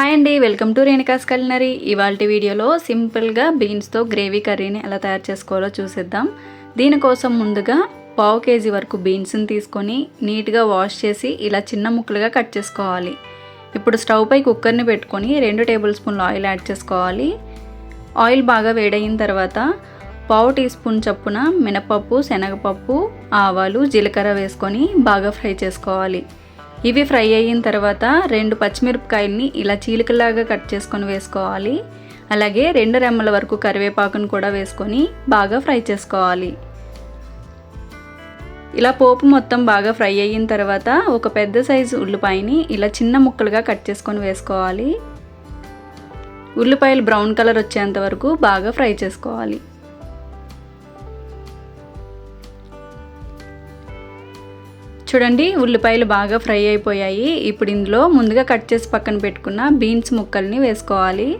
Hi అండి welcome to Renuka's culinary ఇవాళ వీడియోలో సింపుల్గా బీన్స్తో గ్రేవీ కర్రీని ఎలా తయారు చేసుకోవాలో చూసేద్దాం. దీనికోసం ముందుగా పావు కేజీ వరకు బీన్స్ని తీసుకొని నీట్గా వాష్ చేసి ఇలా చిన్న ముక్కలుగా కట్ చేసుకోవాలి. ఇప్పుడు స్టవ్ పై కుక్కర్ని పెట్టుకొని రెండు టేబుల్ స్పూన్లు ఆయిల్ యాడ్ చేసుకోవాలి. ఆయిల్ బాగా వేడయిన తర్వాత పావు టీ స్పూన్ చప్పున మినపప్పు శనగపప్పు ఆవాలు జీలకర్ర వేసుకొని బాగా ఫ్రై చేసుకోవాలి. ఇవి ఫ్రై అయిన తర్వాత రెండు పచ్చిమిరపకాయల్ని ఇలా చీలికలాగా కట్ చేసుకొని వేసుకోవాలి. అలాగే రెండు రెమ్మల వరకు కరివేపాకును కూడా వేసుకొని బాగా ఫ్రై చేసుకోవాలి. ఇలా పోపు మొత్తం బాగా ఫ్రై అయిన తర్వాత ఒక పెద్ద సైజు ఉల్లిపాయని ఇలా చిన్న ముక్కలుగా కట్ చేసుకొని వేసుకోవాలి. ఉల్లిపాయలు బ్రౌన్ కలర్ వచ్చేంత వరకు బాగా ఫ్రై చేసుకోవాలి. చూడండి ఉల్లిపాయలు బాగా ఫ్రై అయిపోయాయి. ఇప్పుడు ఇందులో ముందుగా కట్ చేసి పక్కన పెట్టుకున్న బీన్స్ ముక్కల్ని వేసుకోవాలి.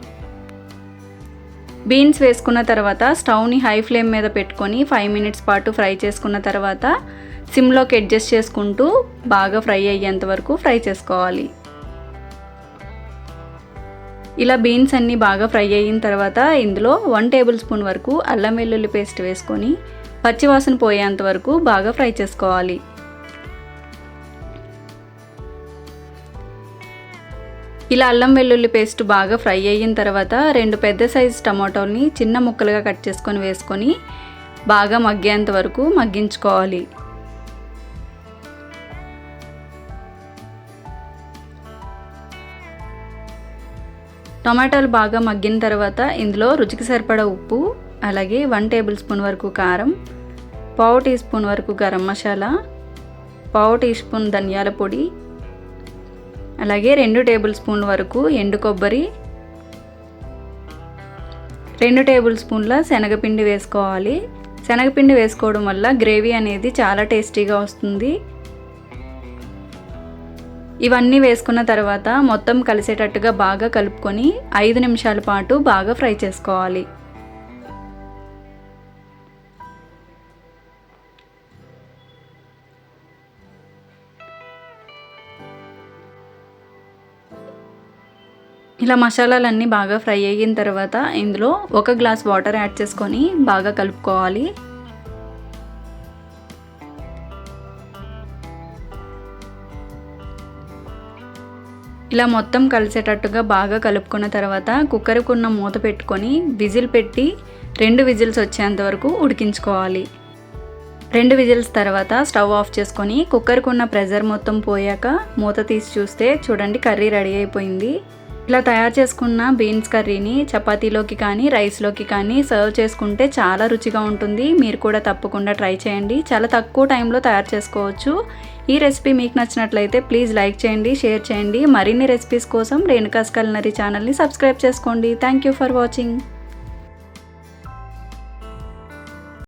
బీన్స్ వేసుకున్న తర్వాత స్టవ్ని హై ఫ్లేమ్ మీద పెట్టుకొని ఫైవ్ మినిట్స్ పాటు ఫ్రై చేసుకున్న తర్వాత సిమ్లోకి అడ్జస్ట్ చేసుకుంటూ బాగా ఫ్రై అయ్యేంత వరకు ఫ్రై చేసుకోవాలి. ఇలా బీన్స్ అన్నీ బాగా ఫ్రై అయిన తర్వాత ఇందులో వన్ టేబుల్ స్పూన్ వరకు అల్లం వెల్లుల్లి పేస్ట్ వేసుకొని పచ్చివాసన పోయేంత వరకు బాగా ఫ్రై చేసుకోవాలి. ఇలా అల్లం వెల్లుల్లి పేస్ట్ బాగా ఫ్రై అయిన తర్వాత రెండు పెద్ద సైజు టమాటోల్ని చిన్న ముక్కలుగా కట్ చేసుకొని వేసుకొని బాగా మగ్గేంత వరకు మగ్గించుకోవాలి. టమాటాలు బాగా మగ్గిన తర్వాత ఇందులో రుచికి సరిపడ ఉప్పు అలాగే వన్ టేబుల్ స్పూన్ వరకు కారం పావు టీ స్పూన్ వరకు గరం మసాలా పావు టీ స్పూన్ ధనియాల పొడి అలాగే రెండు టేబుల్ స్పూన్ వరకు ఎండు కొబ్బరి రెండు టేబుల్ స్పూన్ల శనగపిండి వేసుకోవాలి. శనగపిండి వేసుకోవడం వల్ల గ్రేవీ అనేది చాలా టేస్టీగా వస్తుంది. ఇవన్నీ వేసుకున్న తర్వాత మొత్తం కలిసేటట్టుగా బాగా కలుపుకొని ఐదు నిమిషాల పాటు బాగా ఫ్రై చేసుకోవాలి. ఇలా మసాలాలన్నీ బాగా ఫ్రై అయిన తర్వాత ఇందులో ఒక గ్లాస్ వాటర్ యాడ్ చేసుకొని బాగా కలుపుకోవాలి. ఇలా మొత్తం కలిసేటట్టుగా బాగా కలుపుకున్న తర్వాత కుక్కర్కి ఉన్న మూత పెట్టుకొని విజిల్ పెట్టి రెండు విజిల్స్ వచ్చేంత వరకు ఉడికించుకోవాలి. రెండు విజిల్స్ తర్వాత స్టవ్ ఆఫ్ చేసుకొని కుక్కర్కి ఉన్న ప్రెజర్ మొత్తం పోయాక మూత తీసి చూస్తే చూడండి కర్రీ రెడీ అయిపోయింది. ఇలా తయారు చేసుకున్న బీన్స్ కర్రీని చపాతీలోకి కానీ రైస్లోకి కానీ సర్వ్ చేసుకుంటే చాలా రుచిగా ఉంటుంది. మీరు కూడా తప్పకుండా ట్రై చేయండి. చాలా తక్కువ టైంలో తయారు చేసుకోవచ్చు. ఈ రెసిపీ మీకు నచ్చినట్లయితే ప్లీజ్ లైక్ చేయండి షేర్ చేయండి. మరిన్ని రెసిపీస్ కోసం రేణుకాస్ కల్నరీ ఛానల్ని సబ్స్క్రైబ్ చేసుకోండి. Thank you for watching.